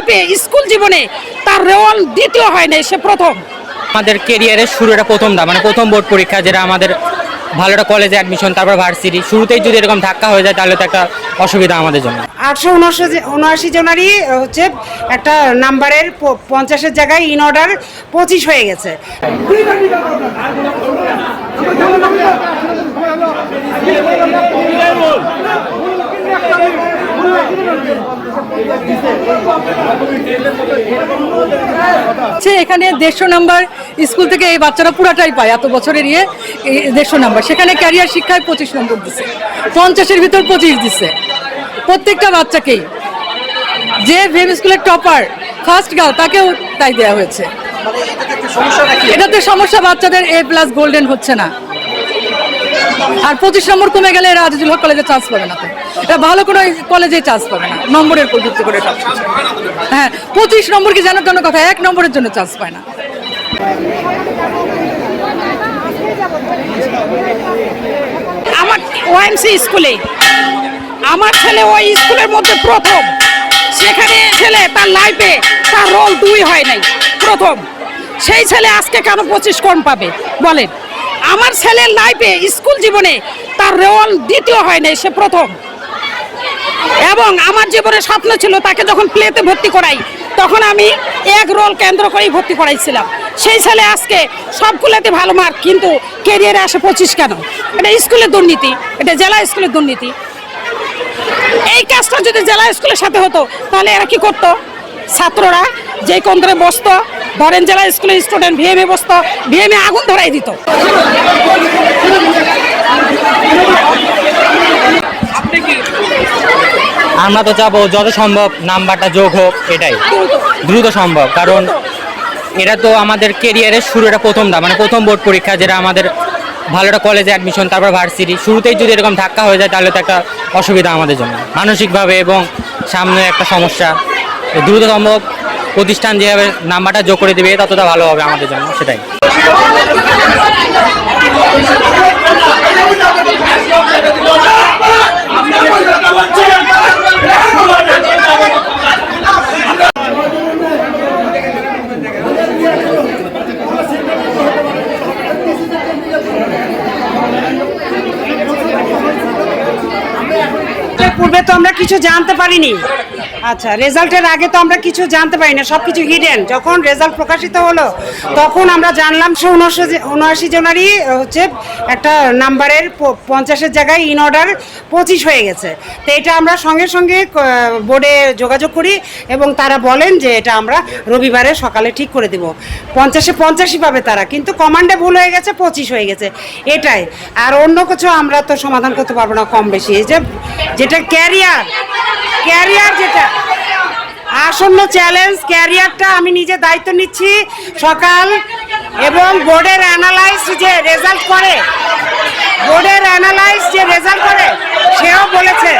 লাইফে স্কুল জীবনে তার রোল দ্বিতীয় হয় নাই সে প্রথম। আমাদের কেরিয়ারের শুরু এটা প্রথম দা মানে প্রথম বোর্ড পরীক্ষা যেটা আমাদের ভালো একটা কলেজে অ্যাডমিশন তারপর ভার্সিটি শুরুতেই যদি এরকম ধাক্কা হয়ে যায় তাহলে তো একটা অসুবিধা আমাদের জন্য। আটশো উনআশি উনআশি জনারই হচ্ছে একটা নাম্বারের পঞ্চাশের জায়গায় ইন অর্ডার পঁচিশ হয়ে গেছে। হচ্ছে এখানে দেড়শো নাম্বার স্কুল থেকে এই বাচ্চারা পুরাটাই পায় এত বছরের ইয়ে দেড়শো নাম্বার। সেখানে ক্যারিয়ার শিক্ষায় পঁচিশ নম্বর দিছে। পঞ্চাশের ভিতর পঁচিশ দিছে। প্রত্যেকটা বাচ্চাকেই। যে ভেম স্কুলের টপার ফার্স্ট গার্ল তাকেও তাই দেওয়া হয়েছে। এটাতে সমস্যা বাচ্চাদের এ প্লাস গোল্ডেন হচ্ছে না। আর পঁচিশ নম্বর কমে গেলে এরা আজিজুল কলেজে চান্স পাবে না তো। ভালো কোনো কলেজে চান্স পাবে না, নম্বরের উপর ভিত্তি করে। সব হ্যাঁ পঁচিশ নম্বর কি জানার জন্য কথা, এক নম্বরের জন্য চান্স পায় না। আমার ওএমসি স্কুলে, আমার ছেলে ওই স্কুলের মধ্যে প্রথম। সেখানে ছেলে তার লাইফে তার রোল দুই হয় নাই, প্রথম। সেই ছেলে আজকে কেন পঁচিশ কম পাবে? বলেন। আমার ছেলের লাইফে স্কুল জীবনে তার রোল দ্বিতীয় হয় নাই, সে প্রথম। এবং আমার জীবনে স্বপ্ন ছিল তাকে যখন প্লেতে ভর্তি করাই, তখন আমি এক রোল কেন্দ্র করেই ভর্তি করাইছিলাম। সেই ছেলে আজকে সবগুলোতে ভালো মার্ক কিন্তু কেরিয়ারে আসে পঁচিশ কেন? এটা স্কুলের দুর্নীতি, এটা জেলা স্কুলের দুর্নীতি। এই কাজটা যদি জেলা স্কুলের সাথে হতো, তাহলে এরা কি করতো? ছাত্ররা যে কেন্দ্রে বসতো, ধরেন জেলা স্কুলের স্টুডেন্ট ভিএমএ বসতো ভিএমএ আগুন ধরাই দিত। আমরা তো চাবো যত সম্ভব নাম্বারটা যোগ হোক, এটাই। দ্রুত সম্ভব, কারণ এটা তো আমাদের কেরিয়ারের শুরু এটা প্রথম দা মানে প্রথম বোর্ড পরীক্ষা, যেটা আমাদের ভালো একটা কলেজে অ্যাডমিশন তারপর ভার্সিটি শুরুতেই যদি এরকম ধাক্কা হয়ে যায়, তাহলে তো একটা অসুবিধা আমাদের জন্য। মানসিকভাবে এবং সামনে একটা সমস্যা। দ্রুত সম্ভব প্রতিষ্ঠান যেভাবে নাম্বারটা যোগ করে দেবে, ততটা ভালো হবে আমাদের জন্য, সেটাই। পূর্বে তো আমরা কিছু জানতে পারিনি। আচ্ছা রেজাল্টের আগে তো আমরা কিছু জানতে পারি না সব কিছু হিডেন যখন রেজাল্ট প্রকাশিত হলো, তখন আমরা জানলাম সে উনআশি উনআশি জনারই হচ্ছে একটা নাম্বারের পঞ্চাশের জায়গায় ইন অর্ডার পঁচিশ হয়ে গেছে। তো এটা আমরা সঙ্গে সঙ্গে বোর্ডে যোগাযোগ করি এবং তারা বলেন যে এটা আমরা রবিবারে সকালে ঠিক করে দেব। পঞ্চাশে পঞ্চাশই পাবে তারা, কিন্তু কমান্ডে ভুল হয়ে গেছে, পঁচিশ হয়ে গেছে। এটাই। আর অন্য কিছু আমরা তো সমাধান করতে পারব না কম বেশি। এই যে যেটা ক্যারিয়ার ক্যারিয়ার যেটা। আসন্ন চ্যালেঞ্জ ক্যারিয়ারটা আমি নিজে দায়িত্ব নিচ্ছি সকাল এবং বোর্ডের অ্যানালাইজ যে রেজাল্ট করে বোর্ডের অ্যানালাইজ যে রেজাল্ট করে, সেও বলেছে।